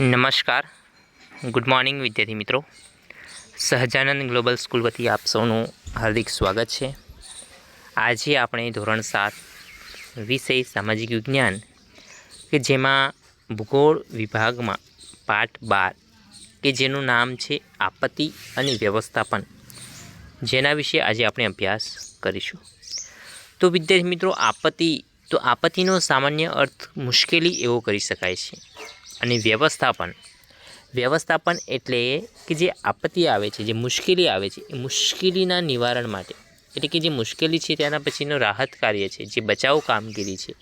નમસ્કાર. Good morning વિદ્યાર્થી મિત્રો. સહજાનંદ ગ્લોબલ સ્કૂલ વતી આપ સૌનું હાર્દિક સ્વાગત છે. આજે આપણે ધોરણ સાત વિષય સામાજિક વિજ્ઞાન, કે જેમાં ભૂગોળ વિભાગમાં પાઠ બાર, કે જેનું નામ છે આપત્તિ અને વ્યવસ્થાપન. જેના વિશે આજે આપણે અભ્યાસ કરીશું. તો વિદ્યાર્થી મિત્રો, આપત્તિ, તો આપત્તિનો સામાન્ય અર્થ મુશ્કેલી એવો કરી શકાય છે. અને વ્યવસ્થાપન. વ્યવસ્થાપન એટલે કે જે આપત્તિ આવે છે, જે મુશ્કેલી આવે છે, એ મુશ્કેલીના નિવારણ માટે. એટલે કે જે મુશ્કેલી છે તેના પછીનો રાહત કાર્ય છે, જે બચાવ કામગીરી છે,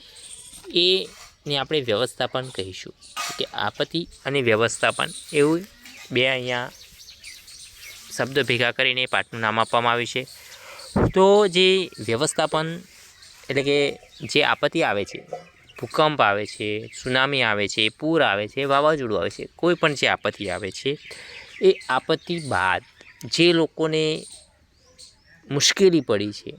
એને આપણે વ્યવસ્થાપન કહીશું. કે આપત્તિ અને વ્યવસ્થાપન એવું બે અહીંયા શબ્દ ભેગા કરીને પાઠનું નામ આપવામાં આવ્યું છે. તો જે વ્યવસ્થાપન એટલે કે જે આપત્તિ આવે છે ભૂકંપ આવે છે સુનામી આવે છે, પૂર આવે છે, વાવાઝોડું આવે છે, કોઈ પણ જે આપત્તિ આવે છે, એ આપત્તિ બાદ જે લોકોને મુશ્કેલી પડી છે,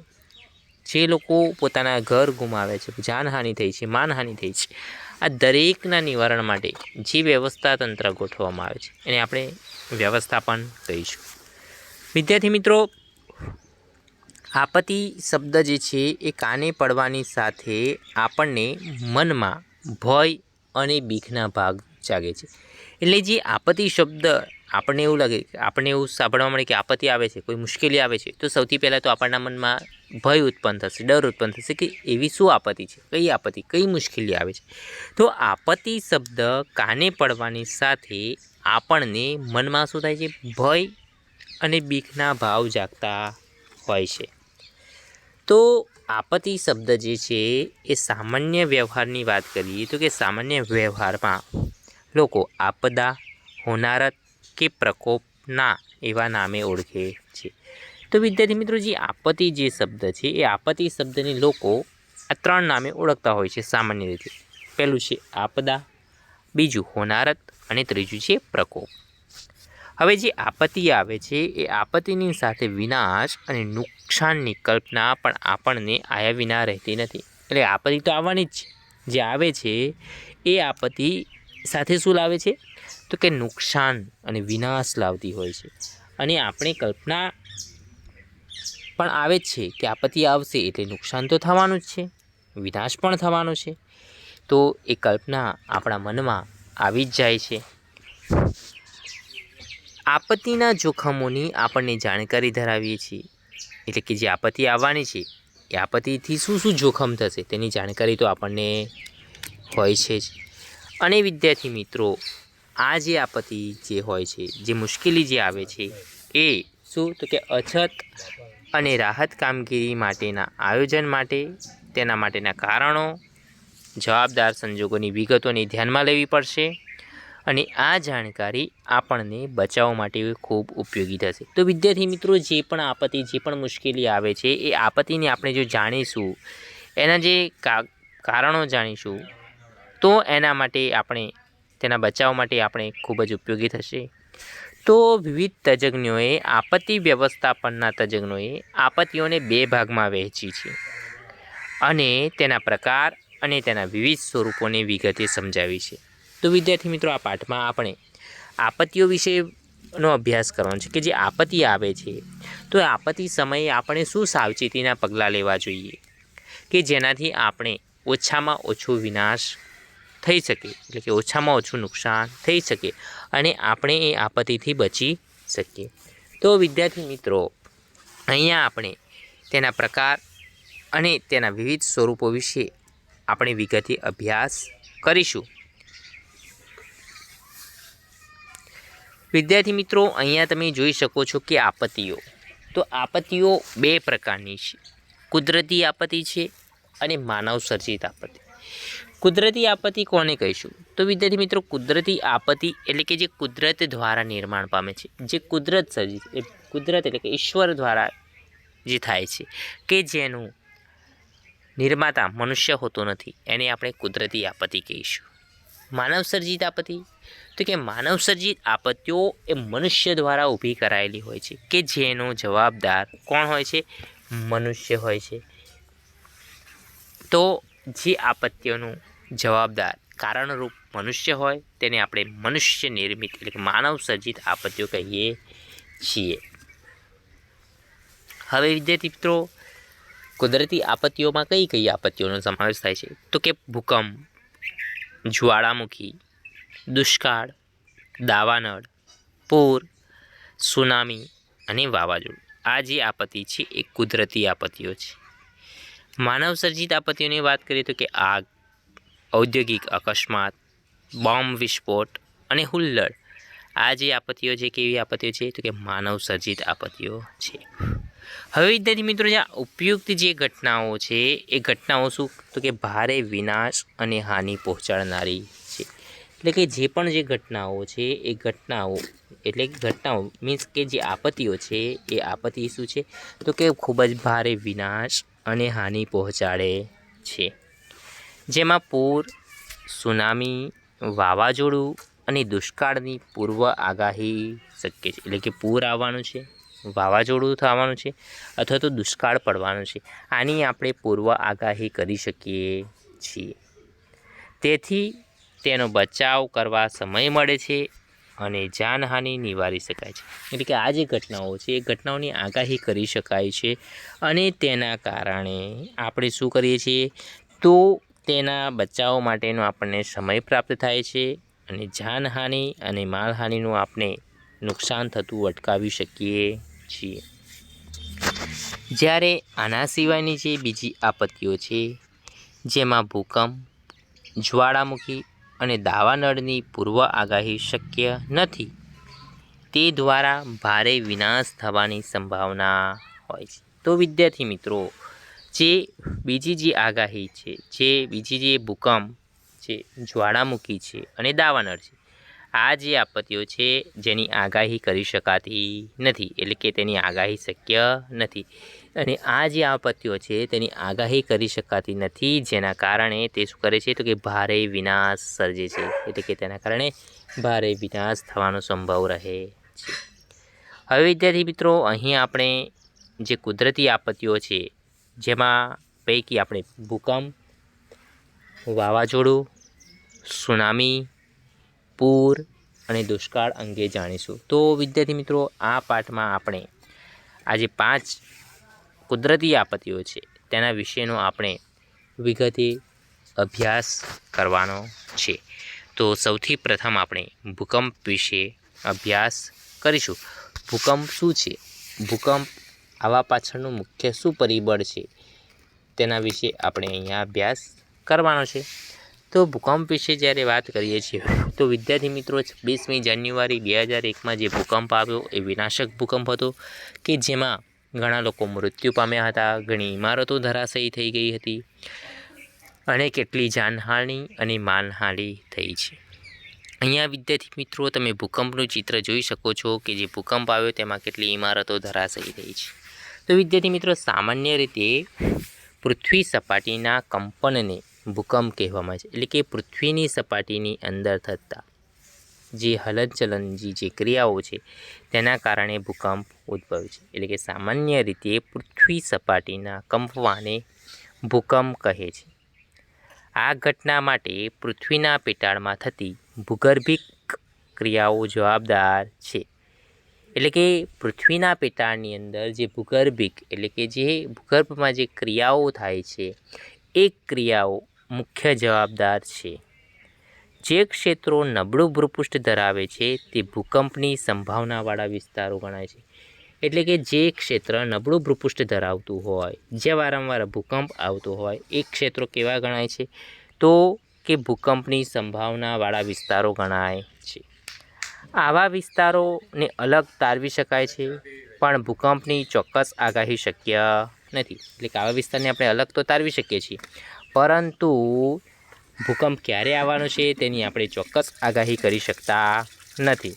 જે લોકો પોતાના ઘર ગુમાવે છે, જાનહાનિ થઈ છે, માનહાનિ થઈ છે, આ દરેકના નિવારણ માટે જે વ્યવસ્થા તંત્ર ગોઠવવામાં આવે છે, એને આપણે વ્યવસ્થાપન કહીશું. વિદ્યાર્થી મિત્રો આપત્તિ શબ્દ જે છે એ કાને પડવાની સાથે આપણને મનમાં ભય અને બીકના ભાગ જાગે છે. એટલે જે આપત્તિ શબ્દ આપણને એવું લાગે આપણને એવું સાંભળવા મળે કે આપત્તિ આવે છે, કોઈ મુશ્કેલી આવે છે, તો સૌથી પહેલાં તો આપણના મનમાં ભય ઉત્પન્ન થશે, ડર ઉત્પન્ન થશે કે એવી શું આપત્તિ છે, કઈ આપત્તિ, કઈ મુશ્કેલી આવે છે. તો આપત્તિ શબ્દ કાને પડવાની સાથે આપણને મનમાં શું થાય છે? ભય અને બીકના ભાવ જાગતા હોય છે. તો આપત્તિ શબ્દ જે છે એ સામાન્ય વ્યવહારની વાત કરીએ તો કે સામાન્ય વ્યવહારમાં લોકો આપદા, હોનારત કે પ્રકોપના એવા નામે ઓળખે છે. તો વિદ્યાર્થી મિત્રો, જે આપત્તિ જે શબ્દ છે એ આપત્તિ શબ્દને લોકો આ ત્રણ નામે ઓળખતા હોય છે સામાન્ય રીતે. પહેલું છે આપદા, બીજું હોનારત અને ત્રીજું છે પ્રકોપ. હવે જે આપત્તિ આવે છે, એ આપત્તિની સાથે વિનાશ અને નુકસાનની કલ્પના પણ આપણને આયા વિના રહેતી નથી. એટલે આપત્તિ તો આવવાની જ છે. જે આવે છે, એ આપત્તિ સાથે શું લાવે છે? તો કે નુકસાન અને વિનાશ લાવતી હોય છે. અને આપણે કલ્પના પણ આવે જ છે કે આપત્તિ આવશે એટલે નુકસાન તો થવાનું જ છે. વિનાશ પણ થવાનો છે. તો એ કલ્પના આપણા મનમાં આવી જ જાય છે. આપત્તિના જોખમોની આપણને જાણકારી ધરાવીએ છીએ. એટલે કે જે આપત્તિ આવવાની છે, એ આપત્તિથી શું શું જોખમ થશે તેની જાણકારી તો આપણને હોય છે જ. અને વિદ્યાર્થી મિત્રો, આ જે આપત્તિ જે હોય છે, જે મુશ્કેલી જે આવે છે, એ શું? તો કે અછત અને રાહત કામગીરી માટેના આયોજન માટે, તેના માટેના કારણો, જવાબદાર સંજોગોની વિગતોને ધ્યાનમાં લેવી પડશે. અને આ જાણકારી આપણને બચાવ માટે ખૂબ ઉપયોગી થશે. તો વિદ્યાર્થી મિત્રો, જે પણ આપત્તિ, જે પણ મુશ્કેલી આવે છે, એ આપત્તિને આપણે જો જાણીશું, એના જે કારણો જાણીશું, તો એના માટે આપણે, તેના બચાવ માટે આપણે ખૂબ જ ઉપયોગી થશે. તો વિવિધ તજજ્ઞોએ આપત્તિ વ્યવસ્થાપનના તજજ્ઞોએ આપત્તિઓને બે ભાગમાં વહેંચી છે. અને તેના પ્રકાર અને તેના વિવિધ સ્વરૂપોને વિગતે સમજાવી છે. તો વિદ્યાર્થી મિત્રો આ પાઠમાં આપણે આપત્તિઓ વિશેનો અભ્યાસ કરવાનો છે કે જે આપત્તિ આવે છે, તો આપત્તિ સમયે આપણે શું સાવચેતીના પગલાં લેવા જોઈએ? કે જેનાથી આપણે ઓછામાં ઓછો વિનાશ થઈ શકે, એટલે કે ઓછામાં ઓછું નુકસાન થઈ શકે અને આપણે એ આપત્તિથી બચી શકીએ. તો વિદ્યાર્થી મિત્રો, અહીંયા આપણે તેના પ્રકાર અને તેના વિવિધ સ્વરૂપો વિશે આપણે વિગતે અભ્યાસ કરીશું. વિદ્યાર્થી મિત્રો, અહીંયા તમે જોઈ શકો છો કે આપત્તિઓ. તો આપત્તિઓ બે પ્રકારની છે. કુદરતી આપત્તિ છે અને માનવ સર્જિત આપત્તિ. કુદરતી આપત્તિ કોને કહીશું? તો વિદ્યાર્થી મિત્રો, કુદરતી આપત્તિ એટલે કે જે કુદરત દ્વારા નિર્માણ પામે છે. જે કુદરત સર્જિત કુદરત એટલે કે ઈશ્વર દ્વારા જે થાય છે કે જેનું નિર્માતા મનુષ્ય હોતો નથી, એને આપણે કુદરતી આપત્તિ કહીશું. માનવ સર્જિત આપત્તિ? તો કે માનવસર્જિત આપત્તિઓ એ મનુષ્ય દ્વારા ઊભી કરાયેલી હોય છે કે જેનો જવાબદાર કોણ હોય છે? મનુષ્ય હોય છે. તો જે આપત્તિઓનું જવાબદાર કારણરૂપ મનુષ્ય હોય, તેને આપણે મનુષ્ય નિર્મિત એટલે કે માનવ સર્જિત આપત્તિઓ કહીએ છીએ. હવે વિદ્યાર્થી મિત્રો, કુદરતી આપત્તિઓમાં કઈ કઈ આપત્તિઓનો સમાવેશ થાય છે? તો કે ભૂકંપ જ્વાળામુખી, દુષ્કાળ, દાવાનળ, પૂર, સુનામી અને વાવાઝોડું. આ જે આપત્તિ છે એ કુદરતી આપત્તિઓ છે. માનવ સર્જિત આપત્તિઓની વાત કરીએ તો કે આગ, ઔદ્યોગિક અકસ્માત, બોમ્બ વિસ્ફોટ અને હુલ્લડ. આ જે આપત્તિઓ છે, કેવી આપત્તિઓ છે? તો કે માનવ સર્જિત આપત્તિઓ છે. હવે વિદ્યાર્થી મિત્રો, જે ઉપયુક્ત જે ઘટનાઓ છે, એ ઘટનાઓ શું? તો કે ભારે વિનાશ અને હાનિ પહોંચાડનારી છે. એટલે કે જે પણ જે ઘટનાઓ છે, એ ઘટનાઓ, એટલે કે ઘટનાઓ મીન્સ કે જે આપત્તિઓ છે, એ આપત્તિ શું છે? તો કે ખૂબ જ ભારે વિનાશ અને હાનિ પહોંચાડે છે. જેમાં પૂર, સુનામી, વાવાઝોડું અને દુષ્કાળની પૂર્વ આગાહી શક્ય છે. એટલે કે પૂર આવવાનું છે વાવાઝોડું થવાનું છે અથવા તો દુષ્કાળ પડવાનું છે. આની આપણે પૂર્વ આગાહી કરી શકીએ છીએ. તેથી તેનો બચાવ કરવા સમય મળે છે અને જાનહાનિ નિવારી શકાય છે. એટલે કે આ જે ઘટનાઓ છે, એ ઘટનાઓની આગાહી કરી શકાય છે અને તેના કારણે આપણે શું કરીએ છીએ? તો તેના બચાવ માટેનો આપણને સમય પ્રાપ્ત થાય છે અને જાનહાનિ અને માલહાનિનું આપણે નુકસાન થતું અટકાવી શકીએ છીએ. જ્યારે આના સિવાયની જે બીજી આપત્તિઓ છે, જેમાં ભૂકંપ, જ્વાળામુખી અને દાવાનળની પૂર્વ આગાહી શક્ય નથી, તે દ્વારા ભારે વિનાશ થવાની સંભાવના હોય છે. તો વિદ્યાર્થી મિત્રો, જે બીજી જે આગાહી છે, જે બીજી જે ભૂકંપ છે, જ્વાળામુખી છે અને દાવાનળ છે આ જે આપત્તિઓ છે, જેની આગાહી કરી શકાતી નથી, એટલે કે તેની આગાહી શક્ય નથી. અને આ જે આપત્તિઓ છે, તેની આગાહી કરી શકાતી નથી, જેના કારણે તે શું કરે છે, તો કે ભારે વિનાશ સર્જે છે, એટલે કે તેના કારણે ભારે વિનાશ થવાનો સંભવ રહે છે. હવે વિદ્યાર્થી મિત્રો, અહીં આપણે જે કુદરતી આપત્તિઓ છે, જેમાં પૈકી આપણે ભૂકંપ, વાવાઝોડું, સુનામી પૂર અને દુષ્કાળ અંગે જાણીશું. તો વિદ્યાર્થી મિત્રો, આ પાઠમાં આપણે આજે પાંચ કુદરતી આપત્તિઓ છે, તેના વિશેનો આપણે વિગતે અભ્યાસ કરવાનો છે. તો સૌથી પ્રથમ આપણે ભૂકંપ વિશે અભ્યાસ કરીશું. ભૂકંપ શું છે? ભૂકંપ આવા પાછળનું મુખ્ય શું પરિબળ છે, તેના વિશે આપણે અહીંયા અભ્યાસ કરવાનો છે. તો ભૂકંપ વિશે જ્યારે વાત કરીએ છીએ, તો વિદ્યાર્થી મિત્રો, છવ્વીસમી જાન્યુઆરી બે હજાર એકમાં જે ભૂકંપ આવ્યો એ વિનાશક ભૂકંપ હતો કે જેમાં ઘણા લોકો મૃત્યુ પામ્યા હતા, ઘણી ઇમારતો ધરાશયી થઈ ગઈ હતી અને કેટલી જાનહાનિ અને માનહાનિ થઈ છે. અહીંયા વિદ્યાર્થી મિત્રો, તમે ભૂકંપનું ચિત્ર જોઈ શકો છો કે જે ભૂકંપ આવ્યો તેમાં કેટલી ઇમારતો ધરાશયી થઈ છે. તો વિદ્યાર્થી મિત્રો, સામાન્ય રીતે પૃથ્વી સપાટીના કંપનને ભૂકંપ કહેવામાં આવે છે. એટલે કે પૃથ્વીની સપાટીની અંદર થતા જે હલનચલનની જે ક્રિયાઓ છે, તેના કારણે ભૂકંપ ઉદ્ભવે છે. એટલે કે સામાન્ય રીતે પૃથ્વી સપાટીના કંપવાને ભૂકંપ કહે છે. આ ઘટના માટે પૃથ્વીના પેટાળમાં થતી ભૂગર્ભિક ક્રિયાઓ જવાબદાર છે. એટલે કે પૃથ્વીના પેટાળની અંદર જે ભૂગર્ભિક, એટલે કે જે ભૂગર્ભમાં જે ક્રિયાઓ થાય છે, એ ક્રિયાઓ મુખ્ય જવાબદાર છે. જે ક્ષેત્રો નબળું ભૂપૃષ્ઠ ધરાવે છે, તે ભૂકંપની સંભાવનાવાળા વિસ્તારો ગણાય છે. એટલે કે જે ક્ષેત્ર નબળું ભૂપૃષ્ઠ ધરાવતું હોય, જે વારંવાર ભૂકંપ આવતો હોય, એ ક્ષેત્રો કેવા ગણાય છે? તો કે ભૂકંપની સંભાવનાવાળા વિસ્તારો ગણાય છે. આવા વિસ્તારોને અલગ તારવી શકાય છે, પણ ભૂકંપની ચોક્કસ આગાહી શક્ય નથી. એટલે કે આવા વિસ્તારને આપણે અલગ તો તારવી શકીએ છીએ. પરંતુ ભૂકંપ ક્યારે આવવાનો છે તેની આપણે ચોક્કસ આગાહી કરી શકતા નથી.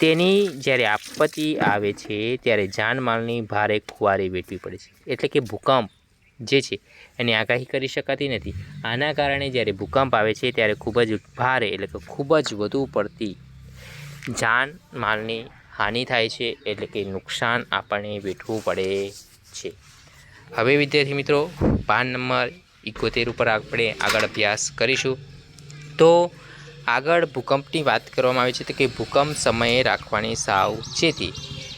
તેની જ્યારે આપત્તિ આવે છે, ત્યારે જાનમાલની ભારે ખુવારી વેઠવી પડે છે. એટલે કે ભૂકંપ જે છે, એની આગાહી કરી શકાતી નથી. આના કારણે જ્યારે ભૂકંપ આવે છે, ત્યારે ખૂબ જ ભારે એટલે કે ખૂબ જ વધુ પડતી જાન માલની હાનિ થાય છે, એટલે કે નુકસાન આપણને વેઠવું પડે છે. હવે વિદ્યાર્થી મિત્રો, પાન નંબર ઇકોતેર ઉપર આપણે આગળ અભ્યાસ કરીશું. તો આગળ ભૂકંપની વાત કરવામાં આવે છે તો કે ભૂકંપ સમયે રાખવાની સાવચેતી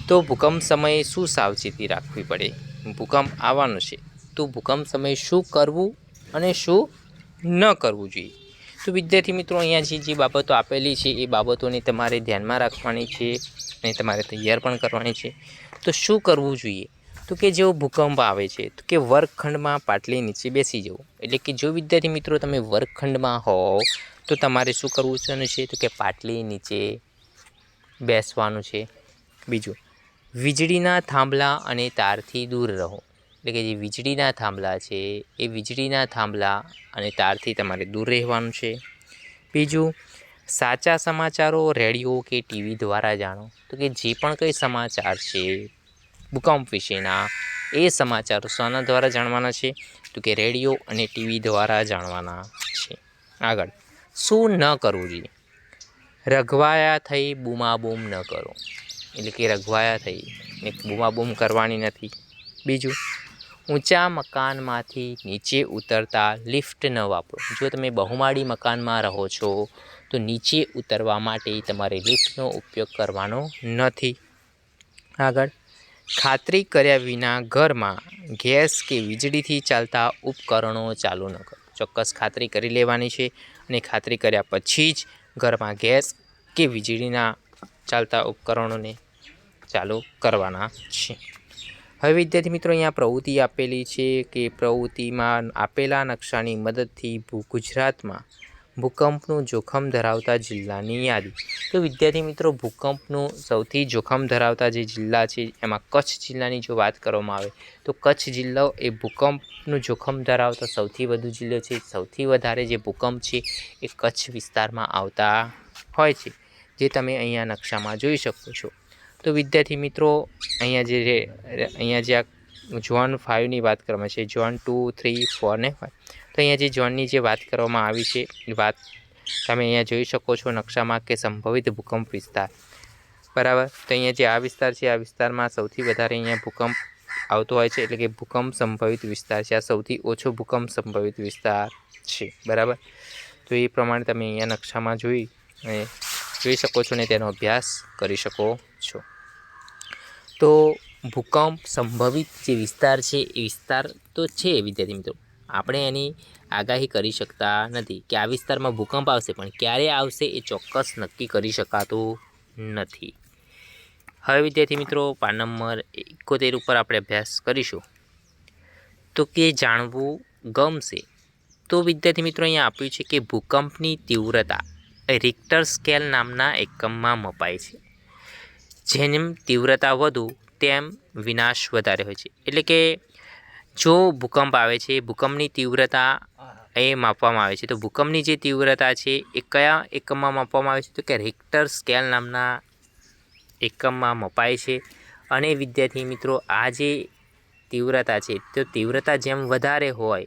તો ભૂકંપ સમયે શું સાવચેતી રાખવી પડે? ભૂકંપ આવવાનો છે. તો ભૂકંપ સમયે શું કરવું અને શું ન કરવું જોઈએ? તો વિદ્યાર્થી મિત્રો, અહીંયા જે જે બાબતો આપેલી છે, એ બાબતોને તમારે ધ્યાનમાં રાખવાની છે અને તમારે તૈયાર પણ કરવાની છે. તો શું કરવું જોઈએ? તો કે જેવો ભૂકંપ આવે છે, તો કે વર્ગખંડમાં પાટલી નીચે બેસી જવું. એટલે કે જો વિદ્યાર્થી મિત્રો તમે વર્ગખંડમાં હોવ, તો તમારે શું કરવું છે તો કે પાટલી નીચે બેસવાનું છે. બીજું, વીજળીના થાંભલા અને તારથી દૂર રહો. એટલે કે જે વીજળીના થાંભલા છે, એ વીજળીના થાંભલા અને તારથી તમારે દૂર રહેવાનું છે. બીજું, સાચા સમાચારો, રેડિયો કે ટીવી દ્વારા જાણો. તો કે જે પણ કંઈ સમાચાર છે ભૂકંપ વિશેના એ સમાચારો શાના દ્વારા જાણવાના છે, તો કે રેડિયો અને ટીવી દ્વારા જાણવાના છે. આગળ. શું ન કરવું જોઈએ? રઘવાયા થઈ બૂમાબૂમ ન કરો. એટલે કે રઘવાયા થઈ. ને બૂમાબૂમ કરવાની નથી. બીજું. ઊંચા મકાનમાંથી નીચે ઉતરતા લિફ્ટ ન વાપરો. જો તમે બહુમાળી મકાનમાં રહો છો, તો નીચે ઉતરવા માટે તમારે લિફ્ટનો ઉપયોગ કરવાનો નથી. આગળ. ખાતરી કર્યા વિના ઘરમાં ગેસ કે વીજળીથી ચાલતા ઉપકરણો ચાલુ ન કરો. ચોક્કસ ખાતરી કરી લેવાની છે અને ખાતરી કર્યા પછી જ ઘરમાં ગેસ કે વીજળીના ચાલતા ઉપકરણોને ચાલુ કરવાના છે. હવે વિદ્યાર્થી મિત્રો, અહીંયા પ્રવૃત્તિ આપેલી છે કે પ્રવૃત્તિમાં આપેલા નકશાની મદદથી ભૂ ગુજરાતમાં ભૂકંપનું જોખમ ધરાવતા જિલ્લાની યાદી. તો વિદ્યાર્થી મિત્રો, ભૂકંપનું સૌથી જોખમ ધરાવતા જે જિલ્લા છે, એમાં કચ્છ જિલ્લાની જો વાત કરવામાં આવે, તો કચ્છ જિલ્લો એ ભૂકંપનું જોખમ ધરાવતો સૌથી વધુ જિલ્લો છે. સૌથી વધારે જે ભૂકંપ છે, એ કચ્છ વિસ્તારમાં આવતા હોય છે, જે તમે અહીંયા નકશામાં જોઈ શકો છો. તો વિદ્યાર્થી મિત્રો, અહીંયા જે અહીંયા જે આ ઝોન ફાઇવની વાત કરવામાં છે ઝોન ટુ થ્રી ફોર ને ફાઇવ તો અહીંયા જે ઝોનની જે વાત કરવામાં આવી છે વાત તમે અહીંયા જોઈ શકો છો નકશામાં કે સંભવિત ભૂકંપ વિસ્તાર. બરાબર? તો અહીંયા જે આ વિસ્તાર છે, આ વિસ્તારમાં સૌથી વધારે અહીંયા ભૂકંપ આવતો હોય છે, એટલે કે ભૂકંપ સંભવિત વિસ્તાર છે. આ સૌથી ઓછો ભૂકંપ સંભવિત વિસ્તાર છે. બરાબર? તો એ પ્રમાણે તમે અહીંયા નકશામાં જોઈ અને જોઈ શકો છો ને તેનો અભ્યાસ કરી શકો છો. તો ભૂકંપ સંભવિત જે વિસ્તાર છે, એ વિસ્તાર તો છે, વિદ્યાર્થી મિત્રો. આપણે એની આગાહી કરી શકતા નથી. કે આ વિસ્તારમાં ભૂકંપ આવશે, પણ ક્યારે આવશે એ ચોક્કસ નક્કી કરી શકાતું નથી. હવે વિદ્યાર્થી મિત્રો પાન નંબર એકોતેર ઉપર આપણે અભ્યાસ કરીશું. તો કે જાણવું ગમશે? તો વિદ્યાર્થી મિત્રો, અહીંયા આપ્યું છે કે ભૂકંપની તીવ્રતા રિક્ટર સ્કેલ નામના એકમમાં મપાય છે. જેમ તીવ્રતા વધુ, તેમ વિનાશ વધારે હોય છે. એટલે કે જો ભૂકંપ આવે છે, ભૂકંપની તીવ્રતા એ માપવામાં આવે છે. તો ભૂકંપની જે તીવ્રતા છે, એ કયા એકમમાં માપવામાં આવે છે? તો કે રેક્ટર સ્કેલ નામના એકમમાં મપાય છે. અને વિદ્યાર્થી મિત્રો, આ જે તીવ્રતા છે, તો તીવ્રતા જેમ વધારે હોય,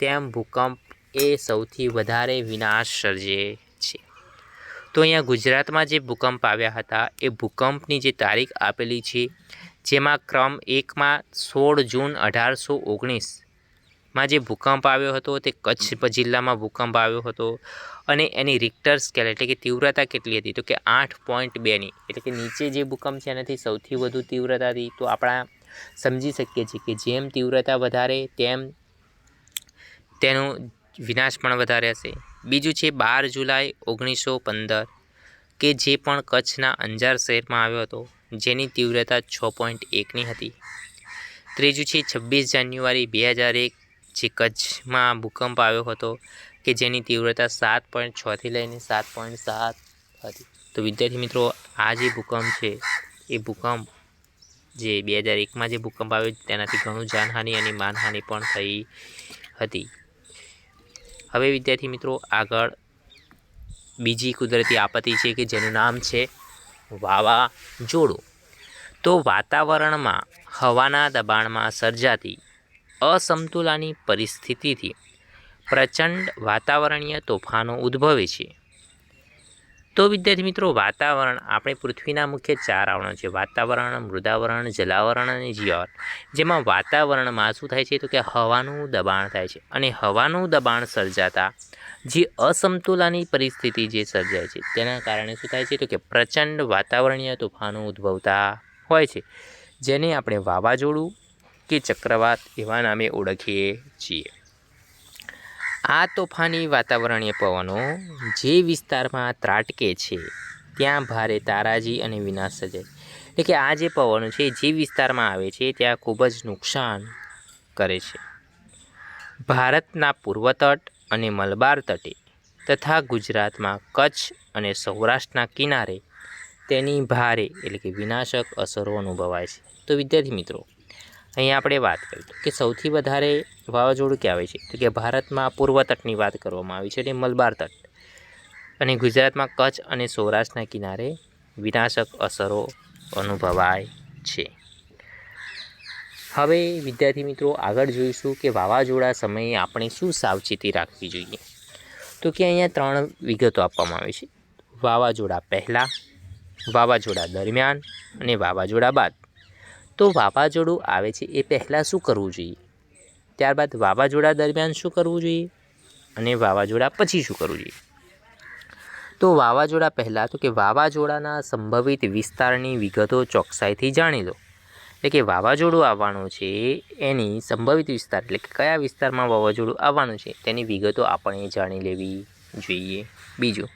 તેમ ભૂકંપ એ સૌથી વધારે વિનાશ સર્જે છે. તો અહીંયા ગુજરાતમાં જે ભૂકંપ આવ્યા હતા, એ ભૂકંપની જે તારીખ આપેલી છે જેમાં ક્રમ એકમાં સોળ જૂન અઢારસો ઓગણીસમાં જે ભૂકંપ આવ્યો હતો, તે કચ્છ જિલ્લામાં ભૂકંપ આવ્યો હતો અને એની રિક્ટર સ્કેલ એટલે કે તીવ્રતા કેટલી હતી? તો કે આઠ પોઈન્ટ બેની એટલે કે નીચે જે ભૂકંપ છે, એનાથી સૌથી વધુ તીવ્રતા હતી. તો આપણા સમજી શકીએ છીએ કે જેમ તીવ્રતા વધારે, તેમ તેનો વિનાશ પણ વધારે હશે. બીજું છે બાર જુલાઈ ઓગણીસો પંદર, કે જે પણ કચ્છના અંજાર શહેરમાં આવ્યો હતો. જેની તીવ્રતા છ પોઈન્ટ એકની હતી. ત્રીજું છે, છવ્વીસ જાન્યુઆરી બે હજાર એક, જે કચ્છમાં ભૂકંપ આવ્યો હતો, કે જેની તીવ્રતા સાત પોઈન્ટ છથી લઈને સાત પોઈન્ટ સાત હતી. તો વિદ્યાર્થી મિત્રો, આ જે ભૂકંપ છે, એ ભૂકંપ જે બે હજાર એકમાં જે ભૂકંપ આવ્યો, તેનાથી ઘણું જાનહાનિ અને માનહાનિ પણ થઈ હતી. હવે વિદ્યાર્થી મિત્રો, આગળ બીજી કુદરતી આપત્તિ છે કે જેનું નામ છે વાવાઝોડું તો વાતાવરણમાં હવાના દબાણમાં સર્જાતી અસમતુલાની પરિસ્થિતિથી પ્રચંડ વાતાવરણીય તોફાનો ઉદ્ભવે છે. તો વિદ્યાર્થી મિત્રો, વાતાવરણ આપણે પૃથ્વીના મુખ્ય ચાર આવરણો છે. વાતાવરણ, મૃદાવરણ, જલાવરણ અને જીવર જેમાં વાતાવરણમાં શું થાય છે તો કે હવાનું દબાણ થાય છે. અને હવાનું દબાણ સર્જાતા જે અસમતુલાની પરિસ્થિતિ જે સર્જાય છે, તેના કારણે શું થાય છે તો કે પ્રચંડ વાતાવરણીય તોફાનો ઉદ્ભવતા હોય છે, જેને આપણે વાવાઝોડું કે ચક્રવાત એવા નામે ઓળખીએ છીએ. આ તોફાની વાતાવરણીય પવનો જે વિસ્તારમાં ત્રાટકે છે, ત્યાં ભારે તારાજી અને વિનાશ સર્જાય એટલે કે આ જે પવનો છે, જે વિસ્તારમાં આવે છે, ત્યાં ખૂબ જ નુકસાન કરે છે. ભારતના પૂર્વ તટ અને મલબાર તટે તથા ગુજરાતમાં કચ્છ અને સૌરાષ્ટ્રના કિનારે તેની ભારે એટલે કે વિનાશક અસરો અનુભવાય છે. તો વિદ્યાર્થી મિત્રો અહીં આપણે વાત કરી કે સૌથી વધારે વાવાઝોડું ક્યાં આવે છે? તો કે ભારતમાં પૂર્વ તટની વાત કરવામાં આવી છે એટલે મલબાર તટ. અને ગુજરાતમાં કચ્છ અને સૌરાષ્ટ્રના કિનારે વિનાશક અસરો અનુભવાય છે. હવે વિદ્યાર્થી મિત્રો આગળ જોઈશું કે વાવાઝોડા સમયે આપણે શું સાવચેતી રાખવી જોઈએ. તો કે અહીંયા ત્રણ વિગતો આપવામાં આવી છે. વાવાઝોડા પહેલાં, વાવાઝોડા દરમિયાન અને વાવાઝોડા બાદ. તો વાવાઝોડું આવે છે એ પહેલાં શું કરવું જોઈએ? ત્યારબાદ વાવાઝોડા દરમિયાન શું કરવું જોઈએ? અને વાવાઝોડા પછી શું કરવું જોઈએ? તો વાવાઝોડા પહેલાં તો કે વાવાઝોડાના સંભવિત વિસ્તારની વિગતો ચોકસાઈથી જાણી લો. એટલે કે વાવાઝોડું આવવાનું છે, એની સંભવિત વિસ્તાર એટલે કે કયા વિસ્તારમાં વાવાઝોડું આવવાનું છે, તેની વિગતો આપણે જાણી લેવી જોઈએ. બીજું,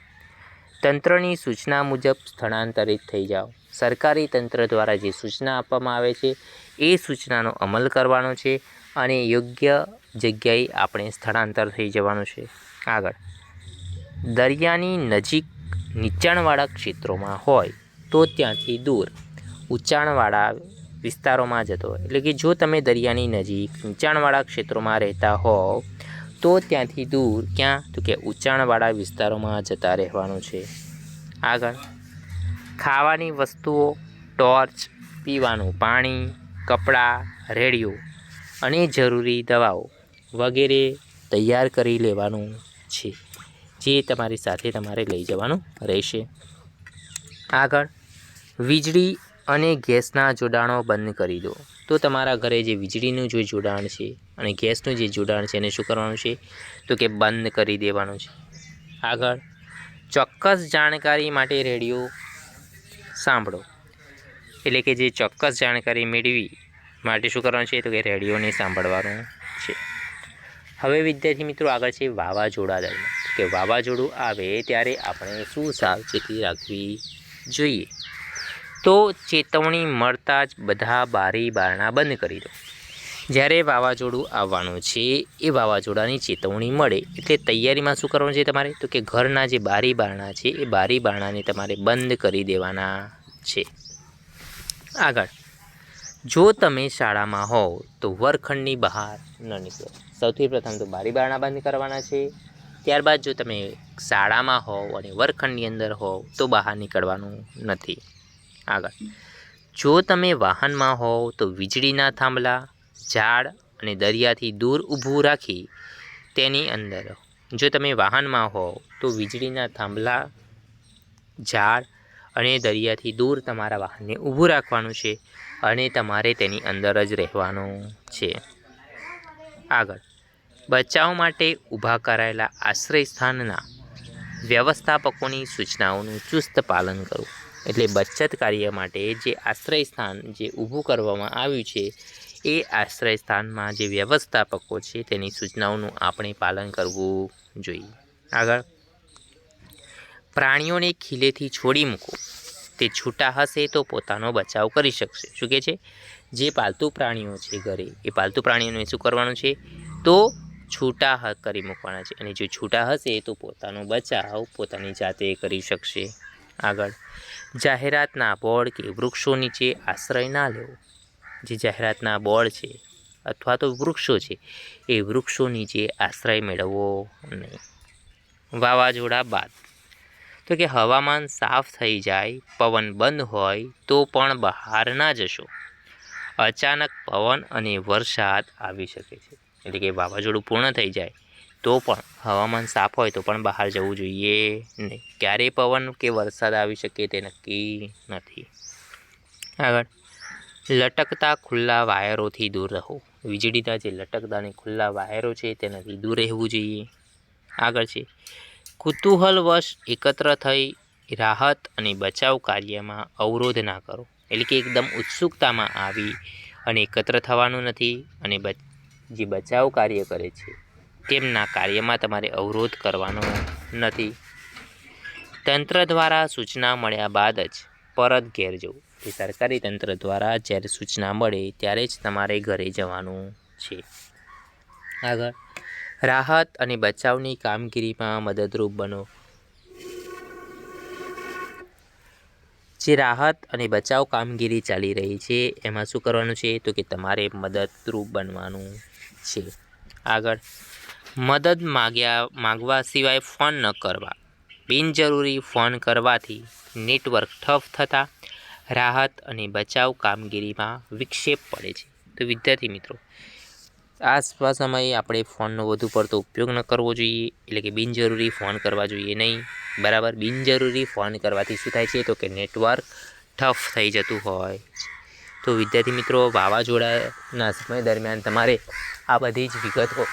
તંત્રની સૂચના મુજબ સ્થળાંતરિત થઈ જાઓ. સરકારી તંત્ર દ્વારા જે સૂચના આપવામાં આવે છે, એ સૂચનાનો અમલ કરવાનો છે અને યોગ્ય જગ્યાએ આપણે સ્થળાંતર થઈ જવાનું છે. આગળ, દરિયાની નજીક નીચાણવાળા ક્ષેત્રોમાં હોય તો ત્યાંથી દૂર. ઊંચાણવાળા વિસ્તારોમાં જતો એટલે કે જો તમે દરિયાની નજીક ઊંચાણવાળા ક્ષેત્રોમાં રહેતા હોવ, તો ત્યાંથી દૂર ક્યાં? તો કે ઊંચાણવાળા વિસ્તારોમાં જતા રહેવાનું છે. આગળ. ખાવાની વસ્તુઓ, ટોર્ચ, પીવાનું પાણી, કપડાં, રેડિયો અને જરૂરી દવાઓ વગેરે તૈયાર કરી લેવાનું છે, જે તમારી સાથે તમારે લઈ જવાનું રહેશે. આગળ. વીજળી અને ગેસના જોડાણો બંધ કરી દો. તો તમારા ઘરે જે વીજળીનું જે જોડાણ છે અને ગેસનું જે જોડાણ છે એને શું કરવાનું છે? તો કે બંધ કરી દેવાનું છે. આગળ, ચોક્કસ જાણકારી માટે રેડિયો સાંભળો. એટલે કે જે ચોક્કસ જાણકારી મેળવી માટે શું કરવાનું છે? તો કે રેડિયોને સાંભળવાનું છે. હવે વિદ્યાર્થી મિત્રો આગળ છે વાવાઝોડા દરમિયાન કે વાવાઝોડું આવે ત્યારે આપણે શું સાવચેતી રાખવી જોઈએ? તો ચેતવણી મળતા જ બધા બારી બારણા બંધ કરી દો. જ્યારે વાવાઝોડું આવવાનું છે, એ વાવાઝોડાની ચેતવણી મળે, એટલે તૈયારીમાં શું કરવાનું છે તમારે? તો કે ઘરના જે બારી બારણા છે, એ બારી બારણાને તમારે બંધ કરી દેવાના છે. આગળ. જો તમે શાળામાં હોવ, તો વર્ગખંડની બહાર ન નીકળો. સૌથી પ્રથમ તો બારી બારણા બંધ કરવાના છે. ત્યારબાદ જો તમે શાળામાં હોવ અને વર્ગખંડની અંદર હોવ, તો બહાર નીકળવાનું નથી. આગળ. જો તમે વાહનમાં હોવ તો વીજળીના થાંભલા, ઝાડ અને દરિયાથી દૂર ઊભું રાખી તેની અંદર જો તમે વાહનમાં હોવ તો વીજળીના થાંભલા, ઝાડ અને દરિયાથી દૂર તમારા વાહનને ઊભું રાખવાનું છે અને તમારે તેની અંદર જ રહેવાનું છે. આગળ. બચાવ માટે ઊભા કરાયેલા આશ્રય સ્થાનના વ્યવસ્થાપકોની સૂચનાઓનું ચુસ્ત પાલન કરવું એટલે બચત કાર્ય માટે જે આશ્રય સ્થાન જે ઊભું કરવામાં આવ્યું છે, એ આશ્રય સ્થાનમાં જે વ્યવસ્થાપકો છે તેની સૂચનાઓનું આપણે પાલન કરવું જોઈએ. આગળ. પ્રાણીઓને ખીલેથી છોડી મૂકો. તે છૂટા હશે તો પોતાનો બચાવ કરી શકશે. શું કહે છે? જે પાલતુ પ્રાણીઓ છે ઘરે, એ પાલતુ પ્રાણીઓને શું કરવાનું છે? તો છૂટા કરી મૂકવાના છે. અને જો છૂટા હશે તો પોતાનો બચાવ પોતાની જાતે કરી શકશે. આગળ. જાહેરાતના બોર્ડ કે વૃક્ષો નીચે આશ્રય ના લેવો. જે જાહેરાતના બોર્ડ છે અથવા તો વૃક્ષો છે, એ વૃક્ષો નીચે આશ્રય મેળવવો નહીં. વાવાઝોડા બાદ. તો કે હવામાન સાફ થઈ જાય, પવન બંધ હોય, તો પણ બહાર ના જશો. અચાનક પવન અને વરસાદ આવી શકે છે. એટલે કે વાવાઝોડું પૂર્ણ થઈ જાય. તો પણ હવામાન સાફ હોય તો પણ બહાર જવું જોઈએ નહીં. ક્યારેય પવન કે વરસાદ આવી શકે તે નક્કી નથી. આગળ. લટકતા ખુલ્લા વાયરોથી દૂર રહો. વીજળીના જે લટકતા અને ખુલ્લા વાયરો છે તેનાથી દૂર રહેવું જોઈએ. આગળ છે. કુતૂહલવશ એકત્ર થઈ રાહત અને બચાવ કાર્યમાં અવરોધ ના કરો. એટલે કે એકદમ ઉત્સુકતામાં આવી અને એકત્ર થવાનું નથી અને જે બચાવ કાર્ય કરે છે તેમના કાર્યમાં તમારે અવરોધ કરવાનો નથી. તંત્ર દ્વારા સૂચના મળ્યા બાદ જ પરત ઘેર જવું. એ સરકારી તંત્ર દ્વારા જ્યારે સૂચના મળે ત્યારે જ તમારે ઘરે જવાનું છે. આગળ. રાહત અને બચાવની કામગીરીમાં મદદરૂપ બનો. જે રાહત અને બચાવ કામગીરી ચાલી રહી છે, એમાં શું કરવાનું છે? તો કે તમારે મદદરૂપ બનવાનું છે. આગળ. મદદ માગ્યા માગવા સિવાય ફોન ન કરવા. બિનજરૂરી ફોન કરવાથી નેટવર્ક ઠપ થતાં રાહત અને બચાવ કામગીરીમાં વિક્ષેપ પડે છે. તો વિદ્યાર્થી મિત્રો આ સમયે આપણે ફોનનો વધુ પડતો ઉપયોગ ન કરવો જોઈએ, એટલે કે બિનજરૂરી ફોન કરવા જોઈએ નહીં. બરાબર? બિનજરૂરી ફોન કરવાથી શું થાય છે? તો કે નેટવર્ક ઠપ થઈ જતું હોય તો વિદ્યાર્થી મિત્રો, વાવાઝોડાના સમય દરમિયાન તમારે આ બધી જ વિગતો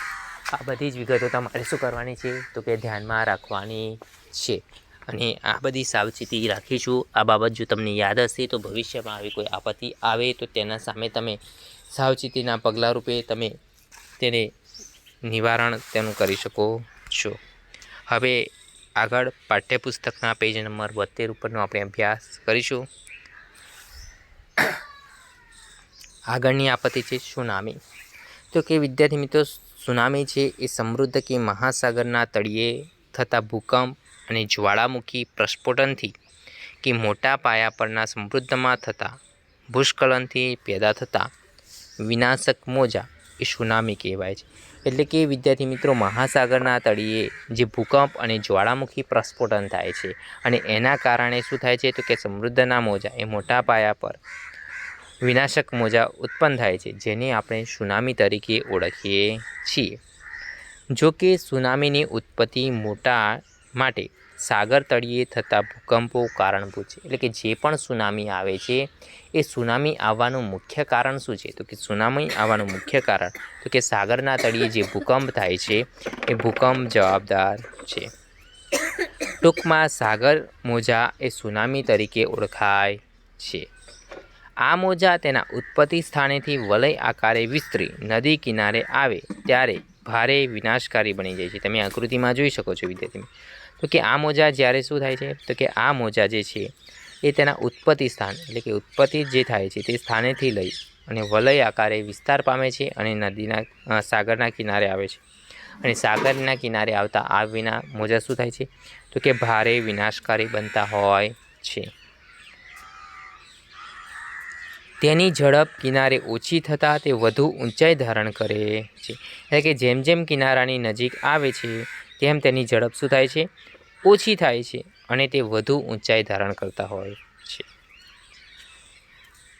આ બધી જ વિગતો તમારે શું કરવાની છે? તો કે ધ્યાનમાં રાખવાની છે. અને આ બધી સાવચેતી રાખીશું આ બાબત જો તમને યાદ હશે તો ભવિષ્યમાં આવી કોઈ આપત્તિ આવે તો તેના સામે તમે સાવચેતીના પગલાં રૂપે તમે તેને નિવારણ તેનું કરી શકો છો. હવે આગળ પાઠ્યપુસ્તકના પેજ નંબર બોતેર ઉપરનો આપણે અભ્યાસ કરીશું. આગળની આપત્તિ છે સુનામી. તો કે વિદ્યાર્થી મિત્રો સુનામી છે એ સમૃદ્ધ કે મહાસાગરના તળિયે થતા ભૂકંપ અને જ્વાળામુખી પ્રસ્ફોટનથી કે મોટા પાયા પરના સમૃદ્ધમાં થતા ભૂસ્ખલનથી પેદા થતા વિનાશક મોજા એ સુનામી કહેવાય છે. એટલે કે વિદ્યાર્થી મિત્રો, મહાસાગરના તળિયે જે ભૂકંપ અને જ્વાળામુખી પ્રસ્ફોટન થાય છે અને એના કારણે શું થાય છે? તો કે સમૃદ્ધના મોજા એ મોટા પાયા પર વિનાશક મોજા ઉત્પન્ન થાય છે, જેને આપણે સુનામી તરીકે ઓળખીએ છીએ. જો કે સુનામીની ઉત્પત્તિ મોટા માટે સાગર તળિયે થતા ભૂકંપો કારણભૂત છે એટલે કે જે પણ સુનામી આવે છે, એ સુનામી આવવાનું મુખ્ય કારણ શું છે? તો કે સુનામી આવવાનું મુખ્ય કારણ, તો કે સાગરના તળિયે જે ભૂકંપ થાય છે, એ ભૂકંપ જવાબદાર છે. ટૂંકમાં સાગર મોજા એ સુનામી તરીકે ઓળખાય છે. આ મોજા તેના ઉત્પત્તિ સ્થાનેથી વલય આકારે વિસ્તરી નદી કિનારે આવે ત્યારે ભારે વિનાશકારી બની જાય છે. તમે આકૃતિમાં જોઈ શકો છો વિદ્યાર્થી તો કે આ મોજા જ્યારે શું થાય છે? તો કે આ મોજા જે છે એ તેના ઉત્પત્તિ સ્થાન એટલે કે ઉત્પત્તિ જે થાય છે તે સ્થાનેથી લઈ અને વલય આકારે વિસ્તાર પામે છે અને નદીના સાગરના કિનારે આવે છે. અને સાગરના કિનારે આવતા આ વિના મોજા શું થાય છે? તો કે ભારે વિનાશકારી બનતા હોય છે. તેની ઝડપ કિનારે ઓછી થતાં તે વધુ ઊંચાઈ ધારણ કરે છે. એટલે કે જેમ જેમ કિનારાની નજીક આવે છે, તેમ તેની ઝડપ શું થાય છે, ઓછી થાય છે અને તે વધુ ઊંચાઈ ધારણ કરતા હોય છે.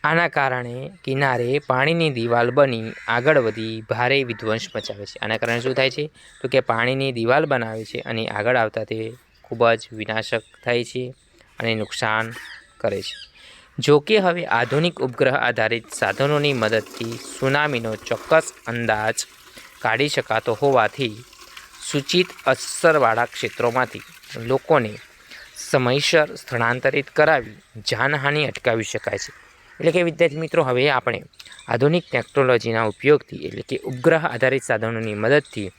આના કારણે કિનારે પાણીની દિવાલ બની આગળ વધી ભારે વિધ્વંસ મચાવે છે. આના કારણે શું થાય છે? તો કે પાણીની દિવાલ બનાવે છે અને આગળ આવતા તે ખૂબ જ વિનાશક થાય છે અને નુકસાન કરે છે. જો કે હવે આધુનિક ઉપગ્રહ આધારિત સાધનોની મદદથી સુનામીનો ચોક્કસ અંદાજ કાઢી શકાતો હોવાથી સૂચિત અસરવાળા ક્ષેત્રોમાંથી લોકોને સમયસર સ્થળાંતરિત કરાવી જાનહાનિ અટકાવી શકાય છે. એટલે કે વિદ્યાર્થી મિત્રો, હવે આપણે આધુનિક ટેકનોલોજીના ઉપયોગથી એટલે કે ઉપગ્રહ આધારિત સાધનોની મદદથી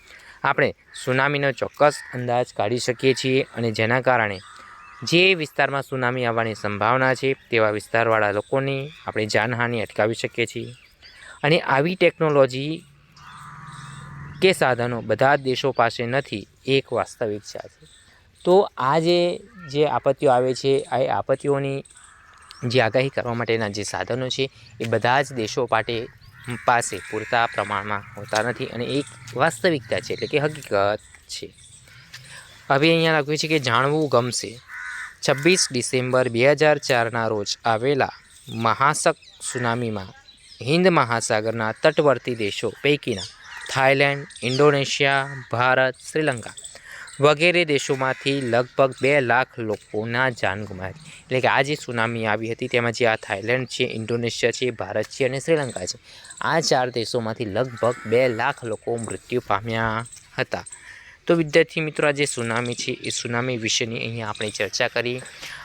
આપણે સુનામીનો ચોક્કસ અંદાજ કાઢી શકીએ છીએ અને જેના કારણે જે વિસ્તારમાં સુનામી આવવાની સંભાવના છે, તેવા વિસ્તારવાળા લોકોની આપણે જાનહાનિ અટકાવી શકીએ છીએ. અને આવી ટેકનોલોજી કે સાધનો બધા જ દેશો પાસે નથી, એક વાસ્તવિક છે તો આ જે જે આપત્તિઓ આવે છે, આ આપત્તિઓની જે આગાહી કરવા માટેના જે સાધનો છે, એ બધા જ દેશો માટે પાસે પૂરતા પ્રમાણમાં હોતા નથી અને એક વાસ્તવિકતા છે, એટલે કે હકીકત છે. હવે અહીંયા લખ્યું છે કે જાણવું ગમશે. છવ્વીસ ડિસેમ્બર બે હજાર ચારના રોજ આવેલા મહાસક સુનામીમાં હિન્દ મહાસાગરના તટવર્તી દેશો પૈકીના થાઈલેન્ડ ઇન્ડોનેશિયા, ભારત, શ્રીલંકા વગેરે દેશોમાંથી લગભગ બે લાખ લોકોના જાન ગુમાવી એટલે કે આ જે સુનામી આવી હતી તેમાં જે આ થાઇલેન્ડ છે, ઇન્ડોનેશિયા છે, ભારત છે અને શ્રીલંકા છે, આ ચાર દેશોમાંથી લગભગ બે લાખ લોકો મૃત્યુ પામ્યા હતા. તો વિદ્યાર્થી મિત્રો આ જે સુનામી છે. એ સુનામી વિશેની અહીંયા આપણે ચર્ચા કરી.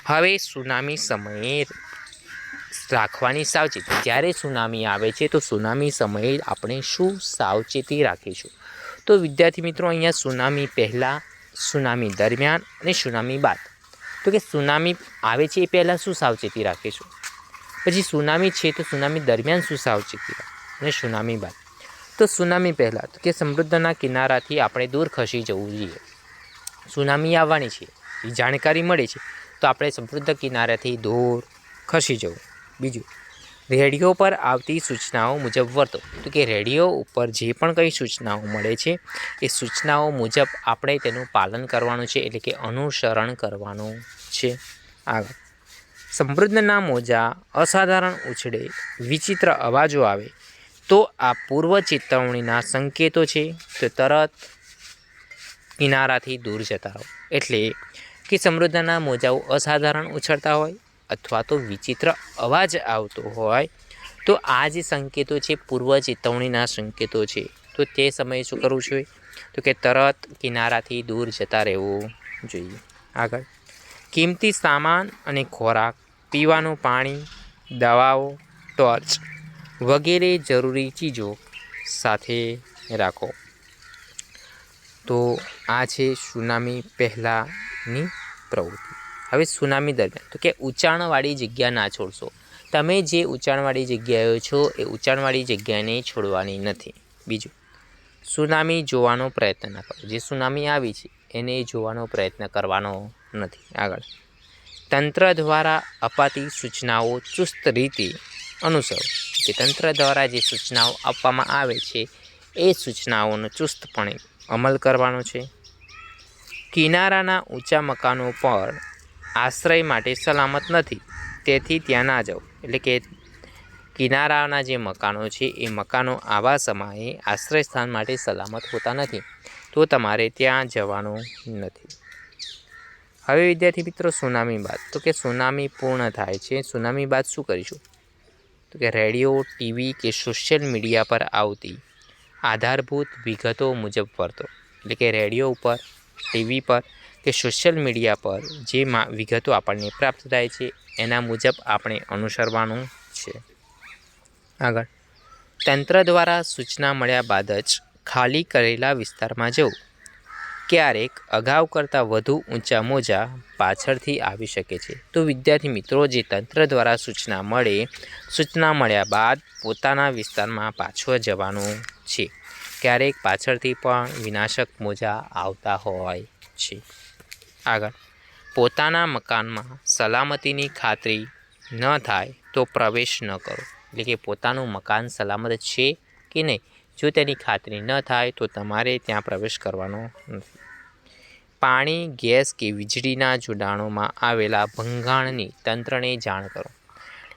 હવે સુનામી સમયે રાખવાની સાવચેતી. જ્યારે સુનામી આવે છે, તો સુનામી સમયે આપણે શું સાવચેતી રાખીશું? તો વિદ્યાર્થી મિત્રો, અહીંયા સુનામી પહેલાં, સુનામી દરમિયાન અને સુનામી બાદ. તો કે સુનામી આવે છે એ પહેલાં શું સાવચેતી રાખીશું? પછી સુનામી છે, તો સુનામી દરમિયાન શું સાવચેતી રાખીશું? અને સુનામી બાદ. તો સુનામી પહેલાં કે સમૃદ્ધના કિનારાથી આપણે દૂર ખસી જવું જોઈએ. સુનામી આવવાની છે, એ જાણકારી મળે છે, તો આપણે સમૃદ્ધ કિનારાથી દૂર ખસી જવું. બીજું, રેડિયો પર આવતી સૂચનાઓ મુજબ વર્તો. તો કે રેડિયો ઉપર જે પણ કંઈ સૂચનાઓ મળે છે, એ સૂચનાઓ મુજબ આપણે તેનું પાલન કરવાનું છે, એટલે કે અનુસરણ કરવાનું છે. આગળ, સમૃદ્ધના મોજા અસાધારણ ઉછળે, વિચિત્ર અવાજો આવે તો આ પૂર્વ ચેતવણીના સંકેતો છે. તો તરત કિનારાથી દૂર જતા રહો. એટલે કે સમૃદ્ધના મોજાઓ અસાધારણ ઉછળતા હોય અથવા તો વિચિત્ર અવાજ આવતો હોય, તો આ જે સંકેતો છે, પૂર્વ ચેતવણીના સંકેતો છે, તો તે સમયે શું કરવું જોઈએ? તો કે તરત કિનારાથી દૂર જતા રહેવું જોઈએ. આગળ. કિંમતી સામાન અને ખોરાક, પીવાનું પાણી, દવાઓ, ટોર્ચ વગેરે જરૂરી ચીજો સાથે રાખો. તો આ છે સુનામી પહેલાંની પ્રવૃત્તિ. હવે સુનામી દરમિયાન. તો કે ઊંચાણવાળી જગ્યા ના છોડશો. તમે જે ઊંચાણવાળી જગ્યાએ છો એ ઊંચાણવાળી જગ્યાને છોડવાની નથી. બીજું, સુનામી જોવાનો પ્રયત્ન ના કરો. જે સુનામી આવી છે એને જોવાનો પ્રયત્ન કરવાનો નથી. આગળ. તંત્ર દ્વારા અપાતી સૂચનાઓ ચુસ્ત રીતે અનુસરો. કે તંત્ર દ્વારા જે સૂચનાઓ આપવામાં આવે છે, એ સૂચનાઓનો ચુસ્તપણે અમલ કરવાનો છે. કિનારાના ઊંચા મકાનો પર આશ્રય માટે સલામત નથી. તેથી ત્યાં ના જાઓ. એટલે કે કિનારાના જે મકાનો છે, એ મકાનો આવા સમયે આશ્રય સ્થાન માટે સલામત હોતા નથી. તો તમારે ત્યાં જવાનું નથી. હવે વિદ્યાર્થી મિત્રો, સુનામી બાદ. તો કે સુનામી પૂર્ણ થાય છે. સુનામી બાદ શું કરીશું? તો કે રેડિયો, ટીવી કે સોશિયલ મીડિયા પર આવતી આધારભૂત વિગતો મુજબ વર્તો. એટલે કે રેડિયો ઉપર, ટીવી પર કે સોશિયલ મીડિયા પર જે વિગતો આપણને પ્રાપ્ત થાય છે, એના મુજબ આપણે અનુસરવાનું છે. આગળ. તંત્ર દ્વારા સૂચના મળ્યા બાદ જ ખાલી કરેલા વિસ્તારમાં જવું. ક્યારેક અગાઉ કરતાં વધુ ઊંચા મોજા પાછળથી આવી શકે છે. તો વિદ્યાર્થી મિત્રો, જે તંત્ર દ્વારા સૂચના મળે, સૂચના મળ્યા બાદ પોતાના વિસ્તારમાં પાછો જવાનું છે. ક્યારેક પાછળથી પણ વિનાશક મોજા આવતા હોય છે. આગળ. પોતાના મકાનમાં સલામતીની ખાતરી ન થાય તો પ્રવેશ ન કરો. એટલે કે પોતાનું મકાન સલામત છે કે નહીં? જો તેની ખાતરી ન થાય તો તમારે ત્યાં પ્રવેશ કરવાનો નથી. પાણી, ગેસ કે વીજળીના જોડાણોમાં આવેલા ભંગાણની તંત્રને જાણ કરો.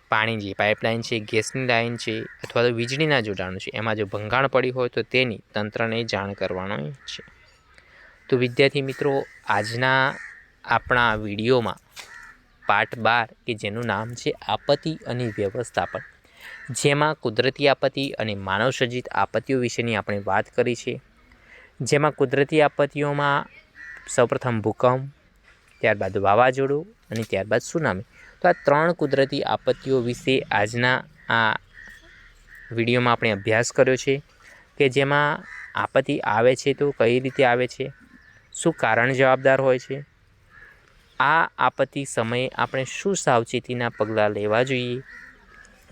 પાણી જે પાઇપલાઇન છે, ગેસની લાઇન છે અથવા તો વીજળીના જોડાણો છે, એમાં જો ભંગાણ પડી હોય તો તેની તંત્રને જાણ કરવાનો છે. તો વિદ્યાર્થી મિત્રો, આજના આપણા વિડીયોમાં પાર્ટ બાર, કે જેનું નામ છે, આપત્તિ અને વ્યવસ્થાપન જેમાં કુદરતી આપત્તિ અને માનવસર્જિત આપત્તિઓ વિશેની આપણે વાત કરી છે. જેમાં કુદરતી આપત્તિઓમાં સૌપ્રથમ ભૂકંપ, ત્યારબાદ વાવાઝોડું અને ત્યારબાદ સુનામી. તો આ ત્રણ કુદરતી આપત્તિઓ વિશે આજના આ વિડીયોમાં આપણે અભ્યાસ કર્યો છે કે જેમાં આપત્તિ આવે છે તો કઈ રીતે આવે છે, શું કારણ જવાબદાર હોય છે, આ આપત્તિ સમયે આપણે શું સાવચેતીના પગલાં લેવા જોઈએ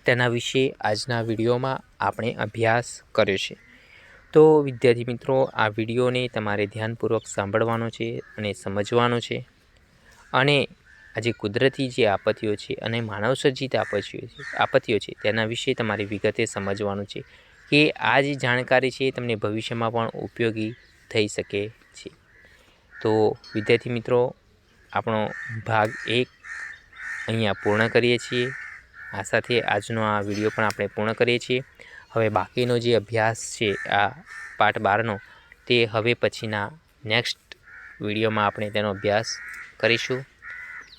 તેના વિશે આજના વિડીયોમાં આપણે અભ્યાસ કર્યો છે. તો વિદ્યાર્થી મિત્રો, આ વિડીયોને તમારે ધ્યાનપૂર્વક સાંભળવાનો છે અને સમજવાનો છે. અને આજે કુદરતી જે આપત્તિઓ છે અને માનવસર્જિત આપત્તિઓ છે આપત્તિઓ છે, તેના વિશે તમારે વિગતે સમજવાનું છે કે આ જે જાણકારી છે તમને ભવિષ્યમાં પણ ઉપયોગી થઈ શકે છે. તો વિદ્યાર્થી મિત્રો, આપણો ભાગ એક અહીંયા પૂર્ણ કરીએ છીએ. આ સાથે આજનો આ વીડિયો પણ આપણે પૂર્ણ કરીએ છીએ. હવે બાકીનો જે અભ્યાસ છે, આ પાઠ બારનો, તે હવે પછીના નેક્સ્ટ વિડીયોમાં આપણે તેનો અભ્યાસ કરીશું.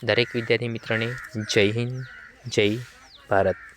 દરેક વિદ્યાર્થી મિત્રોને જય હિન્દ, જય ભારત.